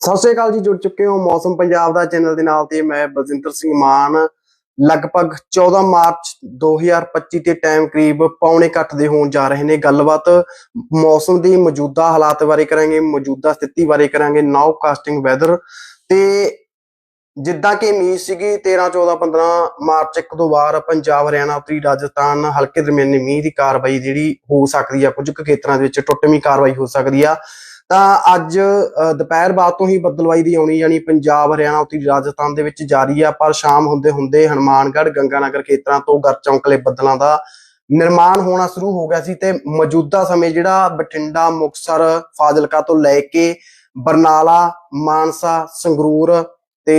ਸਤਿ ਸ਼੍ਰੀ ਅਕਾਲ ਜੀ, ਜੁੜ ਚੁੱਕੇ ਹੋ ਮੌਸਮ ਪੰਜਾਬ ਦਾ ਚੈਨਲ ਦੇ ਨਾਲ ਤੇ ਮੈਂ ਬਲਜਿੰਦਰ ਸਿੰਘ ਮਾਨ। ਲਗਭਗ 14 ਮਾਰਚ 2025 ਤੇ ਟਾਈਮ ਕਰੀਬ ਪੌਣੇ ਕੁ ਦੇ ਹੋਣ ਜਾ ਰਹੇ ਨੇ। ਗੱਲਬਾਤ ਮੌਸਮ ਦੀ ਮੌਜੂਦਾ ਹਾਲਾਤ ਬਾਰੇ ਕਰਾਂਗੇ, ਮੌਜੂਦਾ ਸਥਿਤੀ ਬਾਰੇ ਕਰਾਂਗੇ ਨਾਓ ਕਾਸਟਿੰਗ ਵੈਦਰ ਤੇ ਜਿੱਦਾਂ ਕਿ ਮੀਂਹ ਸੀਗੀ 13 14 15 ਮਾਰਚ ਇੱਕ ਦੋ ਵਾਰ ਪੰਜਾਬ, ਹਰਿਆਣਾ ਉੱਤਰੀ, ਰਾਜਸਥਾਨ ਹਲਕੇ ਦਰਮਿਆਨੀ ਮੀਂਹ ਦੀ ਕਾਰਵਾਈ ਜਿਹੜੀ ਹੋ ਸਕਦੀ ਆ, ਕੁਝ ਕੁ ਖੇਤਰਾਂ ਦੇ ਵਿੱਚ ਟੁੱਟਵੀਂ ਕਾਰਵਾਈ ਹੋ ਸਕਦੀ ਆ। ਤਾਂ ਅੱਜ ਅ, ਦੁਪਹਿਰ ਬਾਅਦ ਤੋਂ ਹੀ ਬੱਦਲਵਾਈ ਦੀ ਆਉਣੀ ਯਾਨੀ ਪੰਜਾਬ ਹਰਿਆਣਾ ਉੱਤਰੀ ਰਾਜਸਥਾਨ ਦੇ ਵਿੱਚ ਜਾਰੀ ਆ ਪਰ ਸ਼ਾਮ ਹੁੰਦੇ ਹੁੰਦੇ ਹਨੂਮਾਨਗੜ੍ਹ ਗੰਗਾਨਗਰ ਖੇਤਰਾਂ ਤੋਂ ਗਰਚੌਂਕਲੇ ਬੱਦਲਾਂ ਦਾ ਨਿਰਮਾਣ ਹੋਣਾ ਸ਼ੁਰੂ ਹੋ ਗਿਆ ਸੀ ਤੇ ਮੌਜੂਦਾ ਸਮੇਂ ਜਿਹੜਾ ਬਠਿੰਡਾ ਮੁਕਤਸਰ ਫਾਜ਼ਿਲਕਾ ਤੋਂ ਲੈ ਕੇ ਬਰਨਾਲਾ ਮਾਨਸਾ ਸੰਗਰੂਰ ਤੇ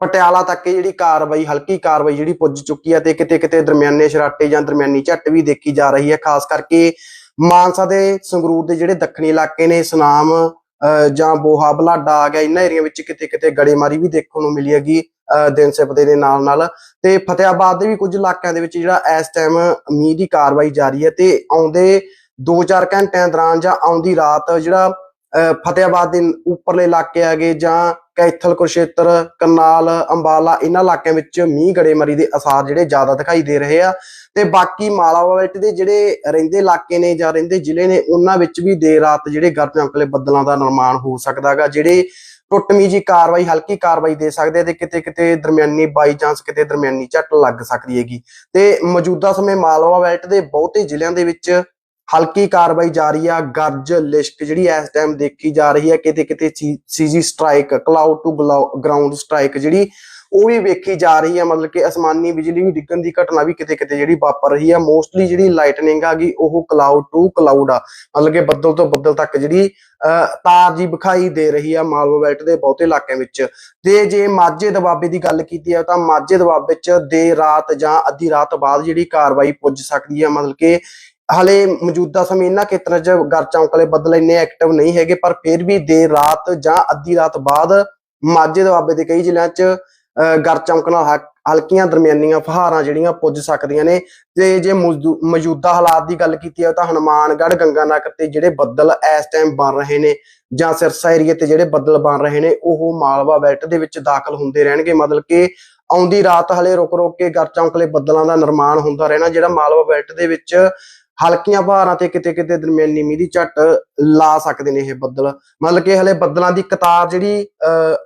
ਪਟਿਆਲਾ ਤੱਕ ਜਿਹੜੀ ਕਾਰਵਾਈ ਹਲਕੀ ਕਾਰਵਾਈ ਜਿਹੜੀ ਪੁੱਜ ਚੁੱਕੀ ਹੈ ਤੇ ਕਿਤੇ ਕਿਤੇ ਦਰਮਿਆਨੇ ਸ਼ਰਾਟੇ ਜਾਂ ਦਰਮਿਆਨੀ ਝੱਟ ਵੀ ਦੇਖੀ ਜਾ ਰਹੀ ਹੈ ਖਾਸ ਕਰਕੇ ਮਾਨਸਾ ਦੇ ਸੰਗਰੂਰ ਦੇ ਜਿਹੜੇ ਦੱਖਣੀ ਇਲਾਕੇ ਨੇ, ਸੁਨਾਮ ਜਾਂ ਬੋਹਾ, ਬਲਾਡਾ ਆ ਗਿਆ ਇਹਨਾਂ ਏਰੀਆ ਵਿੱਚ ਕਿਤੇ ਕਿਤੇ ਗੜੇਮਾਰੀ ਵੀ ਦੇਖਣ ਨੂੰ ਮਿਲੀ ਹੈਗੀ, ਅਹ ਦਿਨ ਸਿਪਦੇ ਦੇ ਨਾਲ ਨਾਲ ਤੇ ਫਤਿਆਬਾਦ ਦੇ ਵੀ ਕੁਝ ਇਲਾਕਿਆਂ ਦੇ ਵਿੱਚ ਜਿਹੜਾ ਇਸ ਟਾਈਮ ਮੀਂਹ ਦੀ ਕਾਰਵਾਈ ਜਾਰੀ ਹੈ ਤੇ ਆਉਂਦੇ 2-4 ਘੰਟਿਆਂ ਦੌਰਾਨ ਜਾਂ ਆਉਂਦੀ ਰਾਤ ਜਿਹੜਾ, ਅਹ ਫਤਿਆਬਾਦ ਦੇ ਉੱਪਰਲੇ ਇਲਾਕੇ ਹੈਗੇ ਜਾਂ ਕੈਥਲ, ਕੁਰਸ਼ੇਤਰ, ਕਰਨਾਲ, ਅੰਬਾਲਾ, ਇਹਨਾਂ ਇਲਾਕਿਆਂ ਵਿੱਚ ਮੀਂਹ, ਗੜੇਮਾਰੀ ਦੇ ਅਸਾਰ ਜਿਹੜੇ ਜ਼ਿਆਦਾ ਦਿਖਾਈ ਦੇ ਰਹੇ ਆ। ਤੇ ਬਾਕੀ ਮਾਲਾਵਾ ਬੈਲਟ ਦੇ ਜਿਹੜੇ ਰਹਿੰਦੇ ਇਲਾਕੇ ਨੇ ਜਾਂ ਰਹਿੰਦੇ ਜ਼ਿਲ੍ਹੇ ਨੇ, ਉਹਨਾਂ ਵਿੱਚ ਵੀ ਦੇਰ ਰਾਤ ਜਿਹੜੇ ਗਰਜ ਅੰਕਲੇ ਬੱਦਲਾਂ ਦਾ ਨਿਰਮਾਣ ਹੋ ਸਕਦਾਗਾ ਜਿਹੜੇ ਟੁੱਟਵੀਂ ਜੀ ਕਾਰਵਾਈ, ਹਲਕੀ ਕਾਰਵਾਈ ਦੇ ਸਕਦੇ ਆ ਤੇ ਕਿਤੇ ਕਿਤੇ ਦਰਮਿਆਨੀ ਬਾਈ ਚਾਂਸ, ਕਿਤੇ ਦਰਮਿਆਨੀ ਝੱਟ ਲੱਗ ਸਕਦੀ ਹੈਗੀ। ਤੇ ਮੌਜੂਦਾ ਸਮੇਂ ਮਾਲਵਾ ਬੈਲਟ ਦੇ ਬਹੁਤੇ ਜ਼ਿਲ੍ਹਿਆਂ ਦੇ ਵਿੱਚ ਹਲਕੀ ਕਾਰਵਾਈ ਜਾਰੀ ਆ ਗਰਜ ਲਿਸ਼ਕ ਜਿਹੜੀ ਇਸ ਟਾਈਮ ਦੇਖੀ ਜਾ ਰਹੀ ਹੈ ਕਿਤੇ ਕਿਤੇ CG strike cloud to ground strike ਜਿਹੜੀ ਉਹ ਵੀ ਵੇਖੀ ਜਾ ਰਹੀ ਹੈ ਮਤਲਬ ਕਿ ਅਸਮਾਨੀ ਬਿਜਲੀ ਵੀ ਡਿੱਗਣ ਦੀ ਘਟਨਾ ਵੀ ਕਿਤੇ ਕਿਤੇ ਜਿਹੜੀ ਵਾਪਰ ਰਹੀ ਹੈ ਮੋਸਟਲੀ ਜਿਹੜੀ ਲਾਈਟਨਿੰਗ ਆ ਗਈ ਉਹ ਕਲਾਉਡ ਟੂ ਕਲਾਉਡ ਆ। ਮਤਲਬ ਕਿ ਬੱਦਲ ਤੋਂ ਬੱਦਲ ਤੱਕ ਜਿਹੜੀ ਅਹ, ਤਾਰ ਜੀ ਵਿਖਾਈ ਦੇ ਰਹੀ ਆ ਮਾਲਵਾ ਬੈਲਟ ਦੇ ਬਹੁਤੇ ਇਲਾਕਿਆਂ ਵਿੱਚ। ਤੇ ਜੇ ਮਾਝੇ ਦਬਾਬੇ ਦੀ ਗੱਲ ਕੀਤੀ ਹੈ ਤਾਂ ਮਾਝੇ ਦਬਾਬੇ ਵਿੱਚ ਦੇਰ ਰਾਤ ਜਾਂ ਅੱਧੀ ਰਾਤ ਬਾਅਦ ਜਿਹੜੀ ਕਾਰਵਾਈ ਪੁੱਜ ਸਕਦੀ ਹੈ ਮਤਲਬ ਕਿ ਹਲੇ ਮੌਜੂਦਾ ਸਮੇਂ ਇਹਨਾਂ ਖੇਤਰਾਂ 'ਚ ਗਰਚੌਂਕਲੇ ਬੱਦਲ ਇੰਨੇ ਐਕਟਿਵ ਨਹੀਂ ਹੈਗੇ, ਪਰ ਫਿਰ ਵੀ ਦੇਰ ਰਾਤ ਜਾਂ ਅੱਧੀ ਰਾਤ ਬਾਅਦ ਮਾਝੇ ਦੁਆਬੇ ਦੇ ਕਈ ਜ਼ਿਲ੍ਹਿਆਂ 'ਚ ਗਰਚੌਂਕ ਨਾਲ ਹਲਕੀਆਂ ਦਰਮਿਆਨੀਆਂ ਫਹਾਰਾਂ ਜਿਹੜੀਆਂ ਪੁੱਜ ਸਕਦੀਆਂ ਨੇ। ਤੇ ਜੇ ਮੌਜੂਦਾ ਹਾਲਾਤ ਦੀ ਗੱਲ ਕੀਤੀ ਹੈ ਤਾਂ ਹਨੂਮਾਨਗੜ੍ਹ, ਗੰਗਾਨਗਰ ਤੇ ਜਿਹੜੇ ਬੱਦਲ ਇਸ ਟਾਈਮ ਬਣ ਰਹੇ ਨੇ ਜਾਂ ਸਿਰਸਾ ਏਰੀਏ ਤੇ ਜਿਹੜੇ ਬੱਦਲ ਬਣ ਰਹੇ ਨੇ, ਉਹ ਮਾਲਵਾ ਬੈਲਟ ਦੇ ਵਿੱਚ ਦਾਖਲ ਹੁੰਦੇ ਰਹਿਣਗੇ। ਮਤਲਬ ਕਿ ਆਉਂਦੀ ਰਾਤ ਹਲੇ ਰੁਕ ਰੁਕ ਕੇ ਗਰਚੌਂਕਲੇ ਬੱਦਲਾਂ ਦਾ ਨਿਰਮਾਣ ਹੁੰਦਾ ਰਹਿਣਾ, ਜਿਹੜਾ ਮਾਲਵਾ ਬੈਲਟ ਦੇ ਵਿੱਚ ਹਲਕੀਆਂ ਭਾਰਾਂ ਤੇ ਕਿਤੇ ਕਿਤੇ ਦਰਮਿਆਨੀ ਮੀਂਹ ਦੀ ਝੱਟ ਲਾ ਸਕਦੇ ਨੇ ਇਹ ਬੱਦਲ। ਮਤਲਬ ਕਿ ਹਲੇ ਬੱਦਲਾਂ ਦੀ ਕਤਾਰ ਜਿਹੜੀ ਅਹ,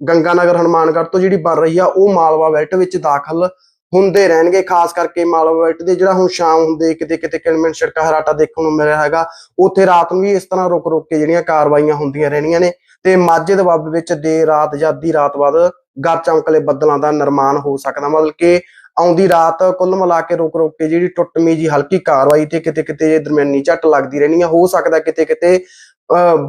ਗੰਗਾਨਗਰ ਹਨੂਮਾਨਗੜ੍ਹ ਤੋਂ ਜਿਹੜੀ ਬਣ ਰਹੀ ਆ ਉਹ ਮਾਲਵਾ ਬੈਲਟ ਵਿੱਚ ਦਾਖਲ ਹੁੰਦੇ ਰਹਿਣਗੇ। ਖਾਸ ਕਰਕੇ ਮਾਲਵਾ ਬੈਲਟ ਦੇ ਜਿਹੜਾ ਹੁਣ ਸ਼ਾਮ ਹੁੰਦੇ ਕਿਤੇ ਕਿਤੇ ਕਿਲਮਨ ਸੜਕਾ ਹਰਾਟਾ ਦੇਖਣ ਨੂੰ ਮਿਲ ਰਿਹਾ ਹੈਗਾ ਉੱਥੇ ਰਾਤ ਨੂੰ ਵੀ ਇਸ ਤਰ੍ਹਾਂ ਰੁਕ ਰੁਕ ਕੇ ਜਿਹੜੀਆਂ ਕਾਰਵਾਈਆਂ ਹੁੰਦੀਆਂ ਰਹਿਣੀਆਂ ਨੇ ਤੇ ਮਾਝੇ ਦਬਾਬ ਵਿੱਚ ਦੇਰ ਰਾਤ ਜਾਂ ਅੱਧੀ ਰਾਤ ਬਾਅਦ ਗਰ ਚਮਕਲੇ ਬੱਦਲਾਂ ਦਾ ਨਿਰਮਾਣ ਹੋ ਸਕਦਾ। ਮਤਲਬ ਕਿ ਆਉਂਦੀ ਰਾਤ ਕੁੱਲ ਮਿਲਾ ਕੇ ਰੁਕ ਰੁਕ ਕੇ ਜਿਹੜੀ ਟੁੱਟਵੀਂ ਜੀ ਹਲਕੀ ਕਾਰਵਾਈ ਤੇ ਕਿਤੇ ਕਿਤੇ ਦਰਮਿਆਨੀ ਝੱਟ ਲੱਗਦੀ ਰਹਿਣੀ ਆ। ਹੋ ਸਕਦਾ ਕਿਤੇ ਕਿਤੇ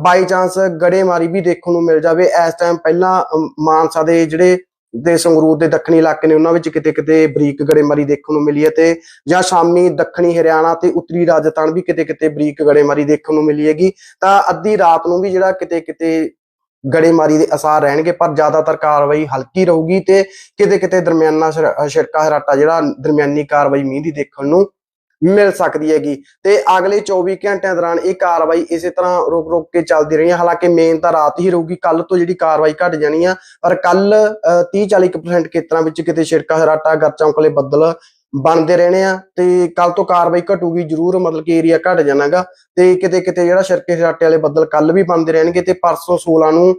ਬਾਈ ਚਾਂਸ ਗੜੇਮਾਰੀ ਵੀ ਦੇਖਣ ਨੂੰ ਮਿਲ ਜਾਵੇ। ਇਸ ਟਾਈਮ ਪਹਿਲਾਂ ਮਾਨਸਾ ਦੇ ਜਿਹੜੇ ਦੇ ਸੰਗਰੂਰ ਦੇ ਦੱਖਣੀ ਇਲਾਕੇ ਨੇ, ਉਹਨਾਂ ਵਿੱਚ ਕਿਤੇ ਕਿਤੇ ਬਰੀਕ ਗੜੇਮਾਰੀ ਦੇਖਣ ਨੂੰ ਮਿਲੀ ਹੈ ਤੇ ਜਾਂ ਸ਼ਾਮੀ ਦੱਖਣੀ ਹਰਿਆਣਾ ਤੇ ਉੱਤਰੀ ਰਾਜਸਥਾਨ ਵੀ ਕਿਤੇ ਕਿਤੇ ਬਰੀਕ ਗੜੇਮਾਰੀ ਦੇਖਣ ਨੂੰ ਮਿਲੀ ਹੈਗੀ। ਤਾਂ ਅੱਧੀ ਰਾਤ ਨੂੰ ਵੀ ਜਿਹੜਾ ਕਿਤੇ ਕਿਤੇ ਗੜੇਮਾਰੀ ਦੇ ਅਸਾਰ ਰਹਿਣਗੇ, ਪਰ ਜ਼ਿਆਦਾਤਰ ਕਾਰਵਾਈ ਹਲਕੀ ਰਹੂਗੀ ਤੇ ਕਿਤੇ ਕਿਤੇ ਦਰਮਿਆਨਾ ਸ਼ਰ- ਹਰਾਟਾ ਜਿਹੜਾ ਦਰਮਿਆਨੀ ਕਾਰਵਾਈ ਮੀਂਹ ਦੀ ਦੇਖਣ ਨੂੰ ਮਿਲ ਸਕਦੀ ਹੈਗੀ। ਤੇ ਅਗਲੇ 24 ਘੰਟਿਆਂ ਦੌਰਾਨ ਇਹ ਕਾਰਵਾਈ ਇਸੇ ਤਰ੍ਹਾਂ ਰੁਕ ਰੁਕ ਕੇ ਚੱਲਦੀ ਰਹੀ ਹੈ। ਹਾਲਾਂਕਿ ਮੇਨ ਤਾਂ ਰਾਤ ਹੀ ਰਹੂਗੀ, ਕੱਲ ਤੋਂ ਜਿਹੜੀ ਕਾਰਵਾਈ ਘਟ ਜਾਣੀ ਆ, ਪਰ ਕੱਲ 30 40% ਖੇਤਰਾਂ ਵਿੱਚ ਕਿਤੇ ਛਿੜਕਾ ਹਰਾਟਾ, ਗਰਚੌਂਕਲੇ ਬੱਦਲ ਬਣਦੇ ਰਹਿਣੇ ਆ ਤੇ ਕੱਲ ਤੋਂ ਕਾਰਵਾਈ ਘਟੂਗੀ ਜ਼ਰੂਰ, ਮਤਲਬ ਕਿ ਏਰੀਆ ਘਟ ਜਾਣਾਗਾ ਤੇ ਕਿਤੇ ਕਿਤੇ ਜਿਹੜਾ ਛਿੜਕੇ ਹਰਾਟੇ ਵਾਲੇ ਬੱਦਲ ਕੱਲ ਵੀ ਬਣਦੇ ਰਹਿਣਗੇ ਤੇ ਪਰਸੋਂ 16 ਨੂੰ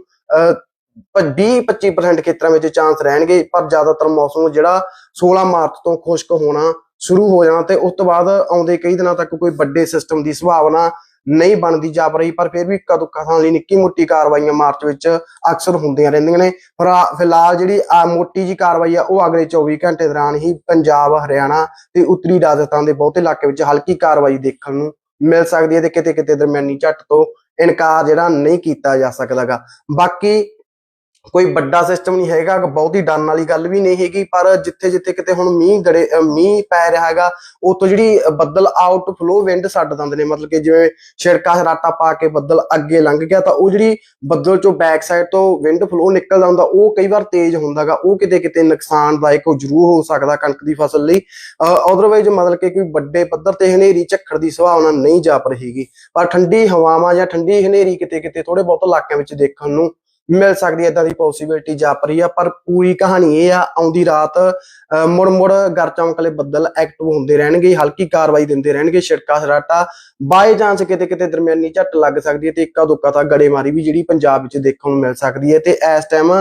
20-25% ਖੇਤਰਾਂ ਵਿੱਚ ਚਾਂਸ ਰਹਿਣਗੇ, ਪਰ ਜ਼ਿਆਦਾਤਰ ਮੌਸਮ ਜਿਹੜਾ 16 ਮਾਰਚ ਤੋਂ ਖੁਸ਼ਕ ਹੋਣਾ ਸ਼ੁਰੂ ਹੋ ਜਾਣਾ ਤੇ ਉਸ ਤੋਂ ਬਾਅਦ ਆਉਂਦੇ ਕਈ ਦਿਨਾਂ ਤੱਕ ਕੋਈ ਵੱਡੇ ਸਿਸਟਮ ਦੀ ਸੰਭਾਵਨਾ ਨਹੀਂ ਬਣਦੀ ਜਾਪ ਰਹੀ ਪਰ ਫਿਰ ਵੀ ਇੱਕਾ ਦੁੱਕਾ ਥਾਂ ਲਈ ਨਿੱਕੀ ਮੋਟੀ ਕਾਰਵਾਈਆਂ ਮਾਰਚ ਵਿੱਚ ਅਕਸਰ ਹੁੰਦੀਆਂ ਰਹਿੰਦੀਆਂ ਨੇ। ਪਰ ਫਿਲਹਾਲ ਜਿਹੜੀ ਆ ਮੋਟੀ ਜੀ ਕਾਰਵਾਈ ਆ, ਉਹ ਅਗਲੇ 24 ਘੰਟੇ ਦੌਰਾਨ ਹੀ ਪੰਜਾਬ, ਹਰਿਆਣਾ ਤੇ ਉੱਤਰੀ ਰਾਜਸਥਾਨ ਦੇ ਬਹੁਤੇ ਇਲਾਕੇ ਵਿੱਚ ਹਲਕੀ ਕਾਰਵਾਈ ਦੇਖਣ ਨੂੰ ਮਿਲ ਸਕਦੀ ਹੈ ਤੇ ਕਿਤੇ ਕਿਤੇ ਦਰਮਿਆਨੀ ਝੱਟ ਤੋਂ ਇਨਕਾਰ ਜਿਹੜਾ ਨਹੀਂ ਕੀਤਾ ਜਾ ਸਕਦਾਗਾ। ਬਾਕੀ ਕੋਈ ਵੱਡਾ ਸਿਸਟਮ ਨਹੀਂ ਹੈਗਾ ਕਿ ਬਹੁਤੀ ਡਰਨ ਵਾਲੀ ਗੱਲ ਵੀ ਨਹੀਂ ਹੈਗੀ, ਪਰ ਜਿੱਥੇ ਜਿੱਥੇ ਕਿਤੇ ਹੁਣ ਮੀਂਹ ਗੜੇ ਮੀਂਹ ਪੈ ਰਿਹਾ ਹੈਗਾ ਉਤੋਂ ਜਿਹੜੀ ਬੱਦਲ ਆਊਟ ਫਲੋ ਵਿੰਡ ਛੱਡ ਦਿੰਦੇ ਨੇ, ਮਤਲਬ ਕਿ ਜਿਵੇਂ ਛਿੜਕਾ ਹਰਾਟਾ ਪਾ ਕੇ ਬੱਦਲ ਅੱਗੇ ਲੰਘ ਗਿਆ, ਤਾਂ ਉਹ ਜਿਹੜੀ ਬੱਦਲ ਚੋਂ ਬੈਕ ਸਾਈਡ ਤੋਂ ਵਿੰਡ ਫਲੋ ਨਿਕਲਦਾ ਹੁੰਦਾ, ਉਹ ਕਈ ਵਾਰ ਤੇਜ਼ ਹੁੰਦਾਗਾ ਉਹ ਕਿਤੇ ਕਿਤੇ ਨੁਕਸਾਨਦਾਇਕ ਹੋ ਜ਼ਰੂਰ ਹੋ ਸਕਦਾ ਕਣਕ ਦੀ ਫਸਲ ਲਈ। ਅਦਰਵਾਈਜ਼ ਮਤਲਬ ਕਿ ਕੋਈ ਵੱਡੇ ਪੱਧਰ ਤੇ ਹਨੇਰੀ ਝੱਖੜ ਦੀ ਸੰਭਾਵਨਾ ਨਹੀਂ ਜਾਪ ਰਹੀਗੀ, ਪਰ ਠੰਡੀ ਹਵਾਵਾਂ ਜਾਂ ਠੰਡੀ ਹਨੇਰੀ ਕਿਤੇ ਕਿਤੇ ਥੋੜੇ ਬਹੁਤ ਇਲਾਕਿਆਂ ਵਿੱਚ ਦੇਖਣ ਨੂੰ ਮਿਲ ਸਕਦੀ ਹੈ ਇਦਾਂ ਦੀ ਪੋਸਿਬਿਲਿਟੀ ਜਾਪ ਰਹੀ ਆ, ਪਰ ਪੂਰੀ ਕਹਾਣੀ ਇਹ ਆ, ਆਉਂਦੀ ਰਾਤ ਮੁੜ ਮੁੜ ਗਰ ਚਮਕਲੇ ਬੱਦਲ ਐਕਟਿਵ ਹੁੰਦੇ ਰਹਿਣਗੇ, ਹਲਕੀ ਕਾਰਵਾਈ ਦਿੰਦੇ ਰਹਿਣਗੇ, ਛਿੜਕਾ ਸਰਾਟਾ, ਬਾਏ ਚਾਂਸ ਕਿਤੇ ਕਿਤੇ ਦਰਮਿਆਨੀ ਝੱਟ ਲੱਗ ਸਕਦੀ ਹੈ ਤੇ ਇੱਕਾ ਦੁੱਕਾ ਤਾਂ ਗੜੇਮਾਰੀ ਵੀ ਜਿਹੜੀ ਪੰਜਾਬ ਵਿੱਚ ਦੇਖਣ ਨੂੰ ਮਿਲ ਸਕਦੀ ਹੈ ਤੇ ਇਸ ਟਾਈਮ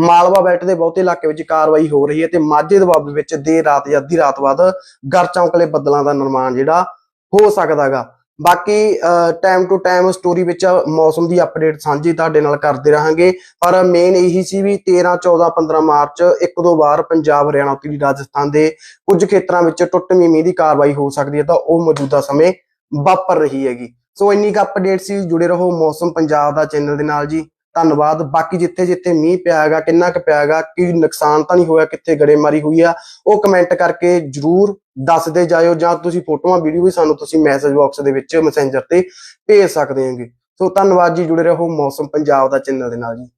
ਮਾਲਵਾ ਬੈਲਟ ਦੇ ਬਹੁਤੇ ਇਲਾਕੇ ਵਿੱਚ ਕਾਰਵਾਈ ਹੋ ਰਹੀ ਹੈ ਤੇ ਮਾਝੇ ਦੁਆਬੇ ਵਿੱਚ ਦੇਰ ਰਾਤ ਜਾਂ ਅੱਧੀ ਰਾਤ ਬਾਅਦ ਗਰ ਚਮਕਲੇ ਬੱਦਲਾਂ ਦਾ ਨਿਰਮਾਣ ਜਿਹੜਾ ਹੋ ਸਕਦਾਗਾ ਬਾਕੀ ਟਾਈਮ ਟੂ ਟਾਈਮ ਸਟੋਰੀ ਵਿੱਚ ਮੌਸਮ ਦੀ ਅਪਡੇਟ ਸਾਂਝੀ ਤੁਹਾਡੇ ਨਾਲ ਕਰਦੇ ਰਹਾਂਗੇ। ਪਰ ਮੇਨ ਇਹੀ ਸੀ ਵੀ 13 14 15 ਮਾਰਚ ਇੱਕ ਦੋ ਵਾਰ ਪੰਜਾਬ, ਹਰਿਆਣਾ ਉੱਤਰੀ ਰਾਜਸਥਾਨ ਦੇ ਕੁਝ ਖੇਤਰਾਂ ਵਿੱਚ ਟੁੱਟਵੀਂ ਮੀਂਹ ਦੀ ਕਾਰਵਾਈ ਹੋ ਸਕਦੀ ਹੈ ਤਾਂ ਉਹ ਮੌਜੂਦਾ ਸਮੇਂ ਵਾਪਰ ਰਹੀ ਹੈਗੀ। ਸੋ ਇੰਨੀ ਕੁ ਅਪਡੇਟ ਸੀ, ਜੁੜੇ ਰਹੋ ਮੌਸਮ ਪੰਜਾਬ ਦਾ ਚੈਨਲ ਦੇ ਨਾਲ ਜੀ। ਧੰਨਵਾਦ। ਬਾਕੀ ਜਿੱਥੇ ਜਿੱਥੇ ਮੀਂਹ ਪਿਆ ਹੈਗਾ ਕਿੰਨਾ ਕੁ ਪਿਆ ਹੈਗਾ ਕੀ ਨੁਕਸਾਨ ਤਾਂ ਨਹੀਂ ਹੋਇਆ, ਕਿੱਥੇ ਗੜੇਮਾਰੀ ਹੋਈ ਆ, ਉਹ ਕਮੈਂਟ ਕਰਕੇ ਜਰੂਰ ਦੱਸਦੇ ਜਾਇਓ ਜਾਂ ਤੁਸੀਂ ਫੋਟੋਆਂ ਵੀਡੀਓ ਵੀ ਸਾਨੂੰ ਤੁਸੀਂ ਮੈਸੇਜ ਬਾਕਸ ਦੇ ਵਿੱਚ ਮੈਸੇਂਜਰ ਤੇ ਭੇਜ ਸਕਦੇ ਹੋਗੇ। ਸੋ ਧੰਨਵਾਦ ਜੀ, ਜੁੜੇ ਰਹੋ ਮੌਸਮ ਪੰਜਾਬ ਦਾ ਚੈਨਲ ਦੇ ਨਾਲ ਜੀ।